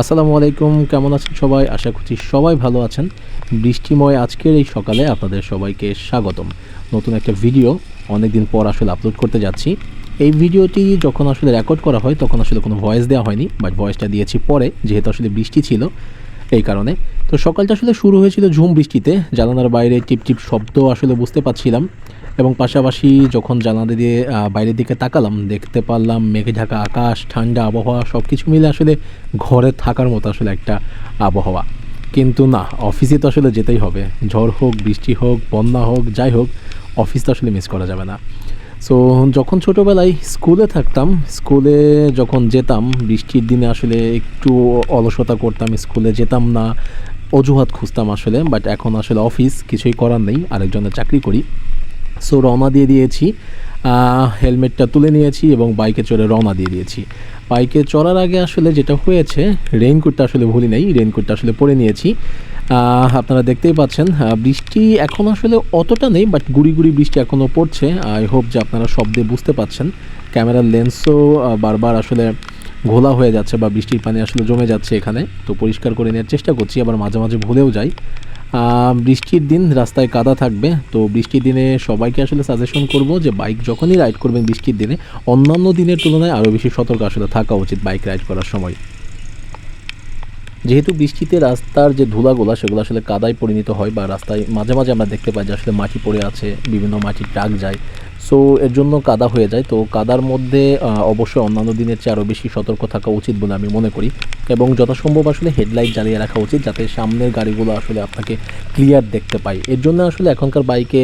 আসসালামু আলাইকুম, কেমন আছেন সবাই? আশা করছি সবাই ভালো আছেন। বৃষ্টিময় আজকের এই সকালে আপনাদের সবাইকে স্বাগতম। নতুন একটা ভিডিও অনেক দিন পর আসলে আপলোড করতে যাচ্ছি। এই ভিডিওটি যখন আসলে রেকর্ড করা হয়, তখন আসলে কোনো ভয়েস দেওয়া হয়নি বাট ভয়েসটা দিয়েছি পরে, যেহেতু আসলে বৃষ্টি ছিল এই কারণে। তো সকালটা আসলে শুরু হয়েছিল ঝুম বৃষ্টিতে, জানালার বাইরে টিপ টিপ শব্দ আসলে বুঝতে পাচ্ছিলাম এবং পাশাপাশি যখন জানালা দিয়ে বাইরের দিকে তাকালাম, দেখতে পারলাম মেঘে ঢাকা আকাশ, ঠান্ডা আবহাওয়া সব কিছু মিলে আসলে ঘরে থাকার মতো আসলে একটা আবহাওয়া। কিন্তু না, অফিসে তো আসলে যেতেই হবে। ঝড় হোক, বৃষ্টি হোক, বন্যা হোক, যাই হোক, অফিস তো আসলে মিস করা যাবে না। সো যখন ছোটোবেলায় স্কুলে থাকতাম, স্কুলে যখন যেতাম, বৃষ্টির দিনে আসলে একটু অলসতা করতাম, স্কুলে যেতাম না, অজুহাত খুঁজতাম আসলে বাট এখন আসলে অফিস, কিছুই করার নেই, আরেকজনের চাকরি করি। সো রওনা দিয়ে দিয়েছি। হেলমেটটা তুলে নিয়েছি এবং বাইকে চড়ে রওনা দিয়ে দিয়েছি। বাইকে চড়ার আগে আসলে যেটা হয়েছে রেইনকোটটা আসলে ভুলি নাই রেইনকোটটা আসলে পরে নিয়েছি। আপনারা দেখতেই পাচ্ছেন বৃষ্টি এখন আসলে অতটা নেই বাট গুড়ি গুড়ি বৃষ্টি এখনও পড়ছে। আই হোপ যে আপনারা শব্দে বুঝতে পাচ্ছেন। ক্যামেরার লেন্সও বারবার আসলে ঘোলা হয়ে যাচ্ছে বা বৃষ্টির পানি আসলে জমে যাচ্ছে এখানে। তো পরিষ্কার করে নেওয়ার চেষ্টা করছি, আবার মাঝে মাঝে ভুলেও যাই। বৃষ্টির দিন রাস্তায় কাদা থাকবে। তো বৃষ্টির দিনে সবাইকে আসলে সাজেশন করব যে বাইক যখনই রাইড করবেন বৃষ্টির দিনে, অন্যান্য দিনের তুলনায় আরও বেশি সতর্ক আসলে থাকা উচিত বাইক রাইড করার সময়। যেহেতু বৃষ্টিতে রাস্তার যে ধুলাগুলা, সেগুলো আসলে কাদায় পরিণত হয় বা রাস্তায় মাঝে মাঝে আমরা দেখতে পাই যে আসলে মাটি পড়ে আছে, বিভিন্ন মাটির টাক যায়। সো এর জন্য কাদা হয়ে যায়। তো কাদার মধ্যে অবশ্যই অন্যান্য দিনের চেয়ে আরও বেশি সতর্ক থাকা উচিত বলে আমি মনে করি। এবং যথাসম্ভব আসলে হেডলাইট জ্বালিয়ে রাখা উচিত যাতে সামনের গাড়িগুলো আসলে আপনাকে ক্লিয়ার দেখতে পায়। এর জন্য আসলে এখনকার বাইকে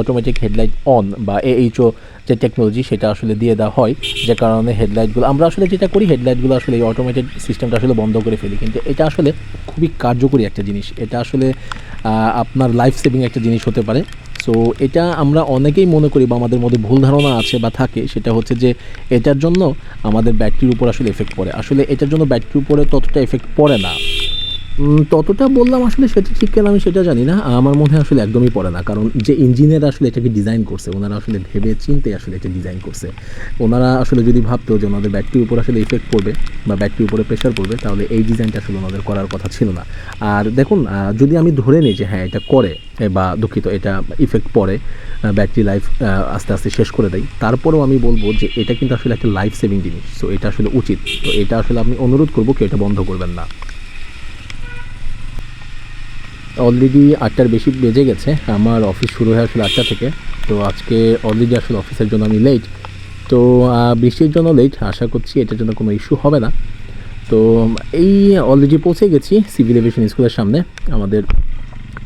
অটোমেটিক হেডলাইট অন বা এইচও যে টেকনোলজি সেটা আসলে দিয়ে দেওয়া হয়, যে কারণে হেডলাইটগুলো আমরা আসলে যেটা করি হেডলাইটগুলো আসলে এই অটোমেটেড সিস্টেমটা আসলে বন্ধ করে ফেলি। কিন্তু এটা আসলে খুবই কার্যকরী একটা জিনিস। এটা আসলে আপনার লাইফ সেভিং একটা জিনিস হতে পারে। সো এটা আমরা অনেকেই মনে করি বা আমাদের মধ্যে ভুল ধারণা আছে বা থাকে, সেটা হচ্ছে যে এটার জন্য আমাদের ব্যাটারির উপর আসলে এফেক্ট পড়ে। আসলে এটার জন্য ব্যাটারির উপরে ততটা এফেক্ট পড়ে না। ততটা বললাম আসলে সেটা ঠিক কেন আমি সেটা জানি না। আমার মনে হয় আসলে একদমই পড়ে না। কারণ যে ইঞ্জিনিয়ার আসলে এটাকে ডিজাইন করছে, ওনারা আসলে ভেবে চিনতে আসলে এটা ডিজাইন করছে। ওনারা আসলে যদি ভাবতো যে ওনাদের ব্যাটারির উপর আসলে ইফেক্ট পড়বে বা ব্যাটারির উপরে প্রেশার পড়বে, তাহলে এই ডিজাইনটা আসলে ওনাদের করার কথা ছিল না। আর দেখুন যদি আমি ধরে নিই যে হ্যাঁ এটা করে বা দুঃখিত, এটা ইফেক্ট পড়ে ব্যাটারি লাইফ আস্তে আস্তে শেষ করে দেয়, তারপরেও আমি বলব যে এটা কিন্তু আসলে একটা লাইফ সেভিং জিনিস। সো এটা আসলে উচিত। তো এটা আসলে আমি অনুরোধ করব কেউ এটা বন্ধ করবেন না। অলরেডি আটটার বেশি বেজে গেছে। আমার অফিস শুরু হয়ে আসলে আটটা থেকে। তো আজকে অলরেডি আসলে অফিসের জন্য আমি লেট তো বৃষ্টির জন্য লেট আশা করছি এটার জন্য কোনো ইস্যু হবে না। তো, এই অলরেডি পৌঁছে গেছি সিভিল এভিয়েশন স্কুলের সামনে। আমাদের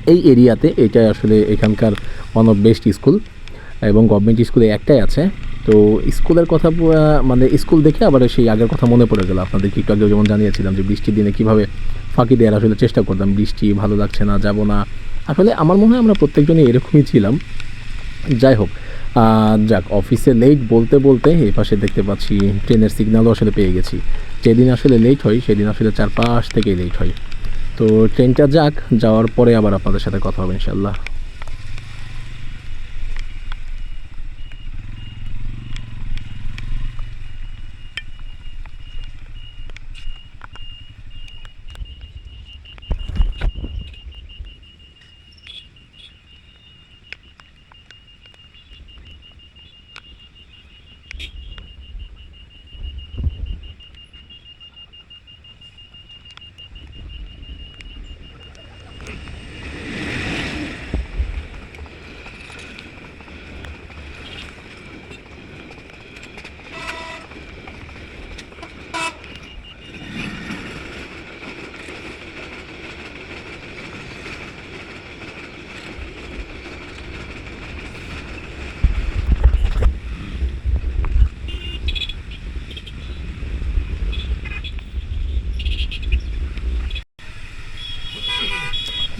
এই এরিয়াতে এটা আসলে এখানকার ওয়ান অফ বেস্ট স্কুল এবং গভর্নমেন্ট স্কুলে একটাই আছে। তো স্কুলের কথা মানে স্কুল দেখে আবার সেই আগের কথা মনে পড়ে গেল। আপনাদেরকে একটু আগে যেমন জানিয়েছিলাম যে বৃষ্টির দিনে কীভাবে ফাঁকি দেওয়ার আসলে চেষ্টা করতাম। বৃষ্টি, ভালো লাগছে না, যাব না। আসলে আমার মনে হয় আমরা প্রত্যেকজনই এরকমই ছিলাম। যাই হোক যাক অফিসে লেট বলতে বলতে এই পাশে দেখতে পাচ্ছি ট্রেনের সিগন্যালও আসলে পেয়ে গেছি। যেদিন আসলে লেট হয়, সেদিন আসলে চারপাশ থেকেই লেট হয়। তো ট্রেনটা যাক, যাওয়ার পরে আবার আপনাদের সাথে কথা হবে ইনশাল্লাহ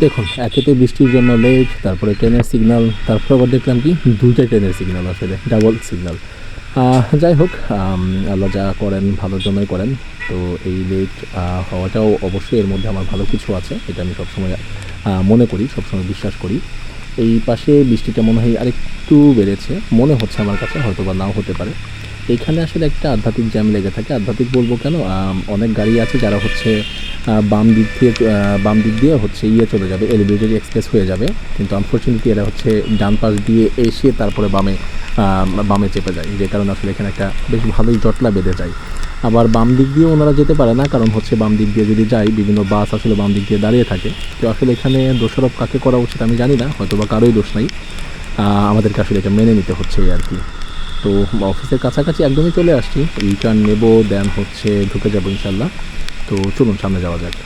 দেখুন, একেতে বৃষ্টির জন্য লেট তারপরে ট্রেনের সিগনাল, তারপর আবার দেখলাম কি, দুইটা ট্রেনের সিগনাল আসলে ডাবল সিগনাল। যাই হোক আল্লাহ যা করেন, ভালোর জন্যই করেন। তো এই লেট হওয়াটাও অবশ্যই এর মধ্যে আমার ভালো কিছু আছে, এটা আমি সবসময় মনে করি, সবসময় বিশ্বাস করি। এই পাশে বৃষ্টিটা মনে হয় আরেকটু বেড়েছে, মনে হচ্ছে আমার কাছে হয়তো বা নাও হতে পারে। এখানে আসলে একটা আধ্যাত্মিক জ্যাম লেগে থাকে। আধ্যাত্মিক বলব কেন? অনেক গাড়ি আছে যারা হচ্ছে বাম দিক দিয়ে বাম দিক দিয়ে হচ্ছে ইয়ে চলে যাবে এলিভেটেড এক্সপ্রেস হয়ে যাবে। কিন্তু আনফর্চুনেটলি এরা হচ্ছে ডান পাশ দিয়ে এসে তারপরে বামে বামে চেপে যায়। যে কারণে আসলে এখানে একটা বেশ ভালোই জটলা বেঁধে যায়। আবার বাম দিক দিয়ে ওনারা যেতে পারে না, কারণ হচ্ছে বাম দিক দিয়ে যদি যায়, বিভিন্ন বাস আসলে বাম দিক দিয়ে দাঁড়িয়ে থাকে। তো আসলে এখানে দোষারোপ কাকে করা উচিত আমি জানি না হয়তো বা কারোই দোষ নাই। আমাদেরকে আসলে এটা মেনে নিতে হচ্ছে আর কি। তো অফিসের কাছাকাছি একদমই চলে আসছি। রিটার্ন নেব দেন হচ্ছে ঢুকে যাব ইনশাল্লাহ। তো চলুন, সামনে যাওয়া যাক।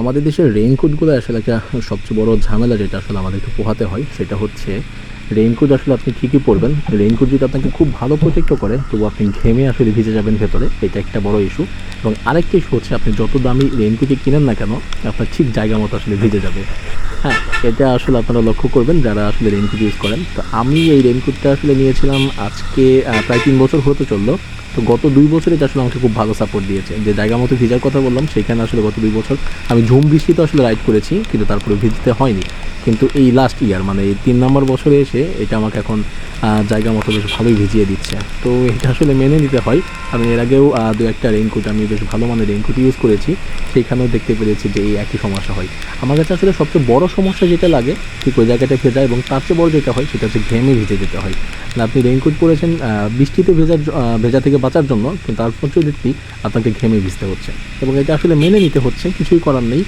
আমাদের দেশের রেইনকোটগুলো আসলে একটা সবচেয়ে বড় ঝামেলা যেটা আসলে আমাদেরকে পোহাতে হয়, সেটা হচ্ছে রেইনকোট আসলে আপনি ঠিকই পরবেন। রেইনকোট যদি আপনাকে খুব ভালো প্রোটেক্টও করে, তবু আপনি ঘেমে আসলে ভিজে যাবেন ভেতরে। এটা একটা বড় ইস্যু এবং আরেকটা ইস্যু হচ্ছে, আপনি যত দামি রেইনকোটই কিনেন না কেন, আপনার ঠিক জায়গা মতো আসলে ভিজে যাবে। হ্যাঁ এটা আসলে আপনারা লক্ষ্য করবেন যারা আসলে রেইনকোট ইউজ করেন। তো আমি এই রেইনকোটটা আসলে নিয়েছিলাম আজকে প্রায় তিন বছর হতে চলল। তো গত দুই বছর আসলে আমাকে খুব ভালো সাপোর্ট দিয়েছে। যে জায়গা মতো ভিজার কথা বললাম, সেখানে আসলে গত দুই বছর আমি ঝুম বৃষ্টিতে আসলে রাইড করেছি, কিন্তু তারপরে ভিজতে হয়নি। কিন্তু এই লাস্ট ইয়ার মানে এই তিন নম্বর বছরে এসে এটা আমাকে এখন জায়গা মতো বেশ ভালোই ভিজিয়ে দিচ্ছে। তো এটা আসলে মেনে নিতে হয়। কারণ এর আগেও দু একটা রেইনকোট আমি বেশ ভালো মানের রেইনকোট ইউজ করেছি। সেইখানেও দেখতে পেরেছি যে এই একই সমস্যা হয়। আমার কাছে আসলে সবচেয়ে বড় সমস্যা যেটা লাগে, ঠিক ওই জায়গাটা ভেজা এবং তার চেয়ে বড় যেটা হয়, সেটা হচ্ছে ঘেমে ভিজে যেতে হয়। আপনি রেইনকোট পরেছেন বৃষ্টিতে ভেজার ভেজা থেকে বাঁচার জন্য কিন্তু আনফর্চুনেটলি আপনাকে ঘেমে ভিজতে হচ্ছে। এবং এটা আসলে মেনে নিতে হচ্ছে, কিছুই করার নেই।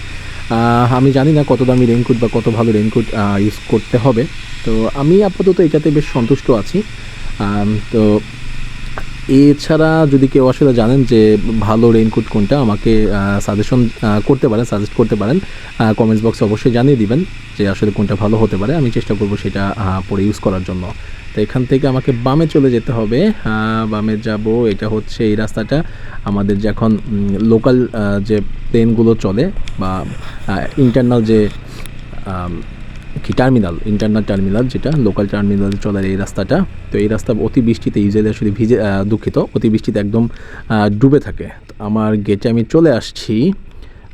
আমি জানি না কত দামি রেনকোট বা কত ভালো রেনকোট ইউজ করতে হবে। তো আমি আপাতত এটাতে বেশ সন্তুষ্ট আছি। তো এছাড়া যদি কেউ আসলে জানেন যে ভালো রেইনকোট কোনটা, আমাকে সাজেশন করতে পারেন সাজেস্ট করতে পারেন কমেন্টস বক্সে অবশ্যই জানিয়ে দিবেন যে আসলে কোনটা ভালো হতে পারে। আমি চেষ্টা করব সেটা পরে ইউজ করার জন্য। তো এখান থেকে আমাকে বামে চলে যেতে হবে। বামে যাব, এটা হচ্ছে এই রাস্তাটা। আমাদের যে এখন লোকাল যে প্লেনগুলো চলে বা ইন্টারনাল যে কি টার্মিনাল ইন্টারনাল টার্মিনাল যেটা লোকাল টার্মিনাল চলার এই রাস্তাটা। তো এই রাস্তা অতি বৃষ্টিতে ইউজুয়ালি আসলে ভিজে দুঃখিত। অতি বৃষ্টিতে একদম ডুবে থাকে। তো আমার গেটে আমি চলে আসছি।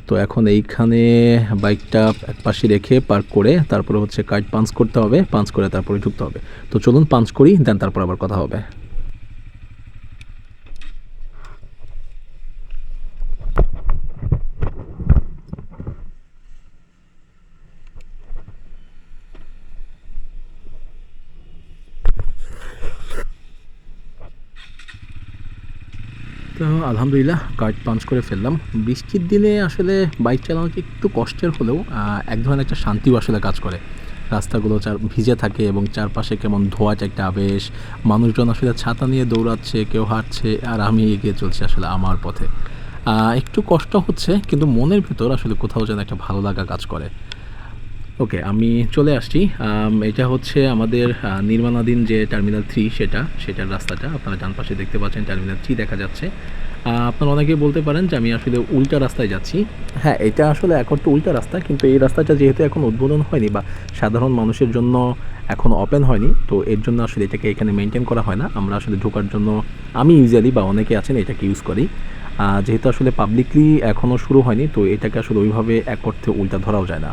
তো এখন এইখানে বাইকটা এক পাশে রেখে পার্ক করে, তারপরে হচ্ছে কার্ড পাঞ্চ করতে হবে। পাঞ্চ করে তারপরে ঢুকতে হবে। তো চলুন পাঞ্চ করি দেন তারপর আবার কথা হবে। তো আলহামদুলিল্লাহ কার্ড পাঞ্চ করে ফেললাম। বৃষ্টির দিনে আসলে বাইক চালানোকে একটু কষ্টের হলেও এক ধরনের একটা শান্তিও আসলে কাজ করে। রাস্তাগুলো চার, ভিজে থাকে এবং চারপাশে কেমন ধোয়াটা একটা আবেশ, মানুষজন আসলে ছাতা নিয়ে দৌড়াচ্ছে, কেউ হাঁটছে, আর আমি এগিয়ে চলছি আসলে আমার পথে। একটু কষ্ট হচ্ছে, কিন্তু মনের ভেতর আসলে কোথাও যেন একটা ভালো লাগা কাজ করে। ওকে আমি চলে আসছি। এটা হচ্ছে আমাদের নির্মাণাধীন যে টার্মিনাল থ্রি সেটা, সেটার রাস্তাটা। আপনারা ডান পাশে দেখতে পাচ্ছেন টার্মিনাল থ্রি দেখা যাচ্ছে। আপনারা অনেকে বলতে পারেন যে আমি আসলে উল্টা রাস্তায় যাচ্ছি। হ্যাঁ এটা আসলে এখন তো উল্টা রাস্তা, কিন্তু এই রাস্তাটা যেহেতু এখন উদ্বোধন হয়নি বা সাধারণ মানুষের জন্য এখন ওপেন হয়নি, তো এর জন্য আসলে এটাকে এখানে মেনটেন করা হয় না। আমরা আসলে ঢোকার জন্য, আমি ইউজুয়ালি বা অনেকে আছেন এটাকে ইউজ করি। যেহেতু আসলে পাবলিকলি এখনও শুরু হয়নি, তো এটাকে আসলে ওইভাবে এক অর্থে উল্টা ধরাও যায় না।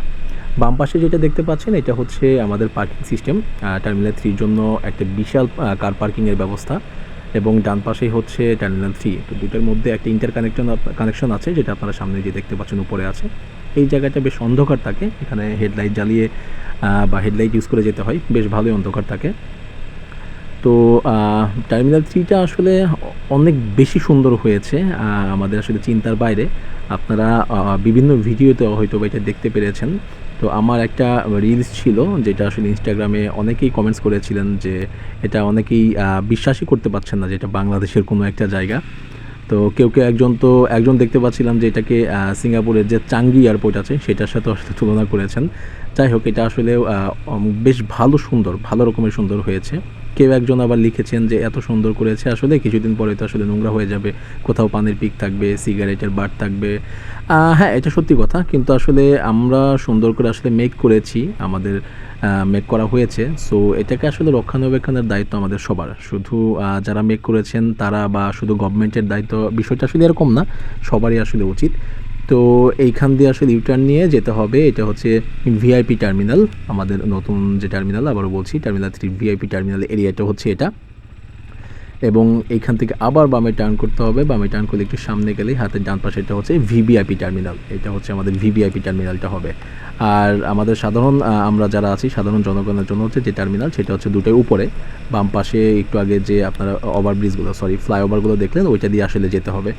বাম পাশে যেটা দেখতে পাচ্ছেন, এটা হচ্ছে আমাদের পার্কিং সিস্টেম টার্মিনাল থ্রির জন্য একটা বিশাল কার পার্কিংয়ের ব্যবস্থা এবং ডান পাশেই হচ্ছে টার্মিনাল থ্রি তো দুটোর মধ্যে একটা ইন্টার কানেকশন কানেকশন আছে, যেটা আপনারা সামনে যে দেখতে পাচ্ছেন উপরে আছে। এই জায়গাটা বেশ অন্ধকার থাকে, এখানে হেডলাইট জ্বালিয়ে বা হেডলাইট ইউজ করে যেতে হয়, বেশ ভালোই অন্ধকার থাকে। তো টার্মিনাল থ্রিটা আসলে অনেক বেশি সুন্দর হয়েছে আমাদের আসলে চিন্তার বাইরে। আপনারা বিভিন্ন ভিডিওতে হয়তো এটা দেখতে পেরেছেন। তো আমার একটা রিলস ছিল, যেটা আসলে ইনস্টাগ্রামে অনেকেই কমেন্টস করেছিলেন যে, এটা অনেকেই বিশ্বাসই করতে পারছেন না যে এটা বাংলাদেশের কোনো একটা জায়গা। তো কেউ কেউ একজন তো, একজন দেখতে পাচ্ছিলাম যে এটাকে সিঙ্গাপুরের যে চাঙ্গি এয়ারপোর্ট আছে, সেটার সাথে আসলে তুলনা করেছেন। যাই হোক, এটা আসলে বেশ ভালো সুন্দর, ভালো রকমের সুন্দর হয়েছে। কেউ একজন আবার লিখেছেন যে, এত সুন্দর করেছে আসলে, কিছুদিন পরে তো আসলে নোংরা হয়ে যাবে, কোথাও পানির পিক থাকবে, সিগারেটের বার থাকবে। হ্যাঁ এটা সত্যি কথা, কিন্তু আসলে আমরা সুন্দর করে আসলে মেক করেছি, আমাদের মেক করা হয়েছে। সো এটাকে আসলে রক্ষণাবেক্ষণের দায়িত্ব আমাদের সবার। শুধু যারা মেক করেছেন, তারা বা শুধু গভর্নমেন্টের দায়িত্ব, বিষয়টা আসলে এরকম না, সবারই আসলে উচিত। তো এইখান দিয়ে আসলে ইউটার্ন নিয়ে যেতে হবে। এটা হচ্ছে ভিআইপি টার্মিনাল আমাদের নতুন যে টার্মিনাল আবারও বলছি টার্মিনাল থ্রি ভিআইপি টার্মিনাল এরিয়াটা হচ্ছে এটা। এবং এইখান থেকে আবার বামে টার্ন করতে হবে। বামে টার্ন করলে একটু সামনে গেলেই হাতের ডান পাশে এটা হচ্ছে ভিভিআইপি টার্মিনাল এটা হচ্ছে আমাদের ভিভিআইপি টার্মিনালটা হবে। আর আমাদের সাধারণ আমরা যারা আছি, সাধারণ জনগণের জন্য হচ্ছে যে টার্মিনাল সেটা হচ্ছে দুটোই উপরে। বাম পাশে একটু আগে যে আপনারা ওভারব্রিজগুলো সরি ফ্লাইওভারগুলো দেখলেন, ওইটা দিয়ে আসলে যেতে হবে।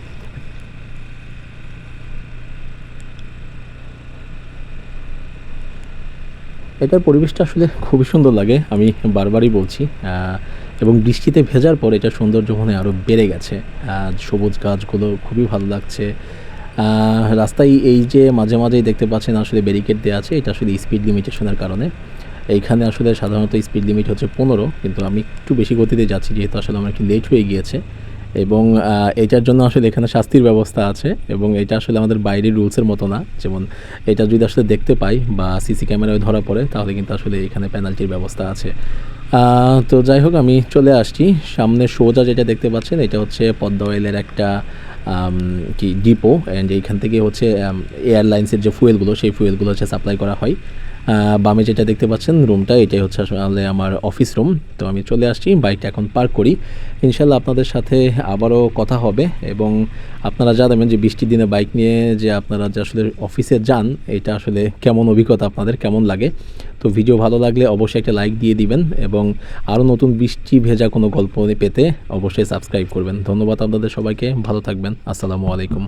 এটার পরিবেশটা আসলে খুবই সুন্দর লাগে, আমি বারবারই বলছি। এবং বৃষ্টিতে ভেজার পর এটা সৌন্দর্য মনে আরও বেড়ে গেছে। সবুজ গাছগুলো খুবই ভালো লাগছে। রাস্তায় এই যে মাঝে মাঝেই দেখতে পাচ্ছেন আসলে ব্যারিকেড দেওয়া আছে, এটা আসলে স্পিড লিমিটেশনের কারণে। এইখানে আসলে সাধারণত স্পিড লিমিট হচ্ছে পনেরো, কিন্তু আমি একটু বেশি গতিতে যাচ্ছি, যেহেতু আসলে আমার একটু লেট হয়ে গিয়েছে। এবং এটার জন্য আসলে এখানে শাস্তির ব্যবস্থা আছে এবং এটা আসলে আমাদের বাইরের রুলসের মতো না। যেমন, এটা যদি আসলে দেখতে পাই বা সিসি ক্যামেরায় ধরা পড়ে, তাহলে কিন্তু আসলে এখানে পেনাল্টির ব্যবস্থা আছে। তো যাই হোক, আমি চলে আসছি। সামনে সোজা যেটা দেখতে পাচ্ছেন, এটা হচ্ছে পদ্মা অয়েলের একটা কি ডিপো অ্যান্ড এইখান থেকে হচ্ছে এয়ারলাইন্সের যে ফুয়েলগুলো সেই ফুয়েলগুলো হচ্ছে সাপ্লাই করা হয়। বামে যেটা দেখতে পাচ্ছেন রুমটা, এটাই হচ্ছে আসলে আমার অফিস রুম তো আমি চলে আসছি বাইকটা এখন পার্ক করি। ইনশাল্লাহ আপনাদের সাথে আবারও কথা হবে এবং আপনারা জানাবেন যে বৃষ্টির দিনে বাইক নিয়ে যে আপনারা যে আসলে অফিসে যান, এটা আসলে কেমন অভিজ্ঞতা আপনাদের, কেমন লাগে? তো ভিডিও ভালো লাগলে অবশ্যই একটা লাইক দিয়ে দিবেন এবং আরও নতুন বৃষ্টি ভেজা কোনো গল্প পেতে অবশ্যই সাবস্ক্রাইব করবেন। ধন্যবাদ আপনাদের সবাইকে, ভালো থাকবেন। আসসালামু আলাইকুম।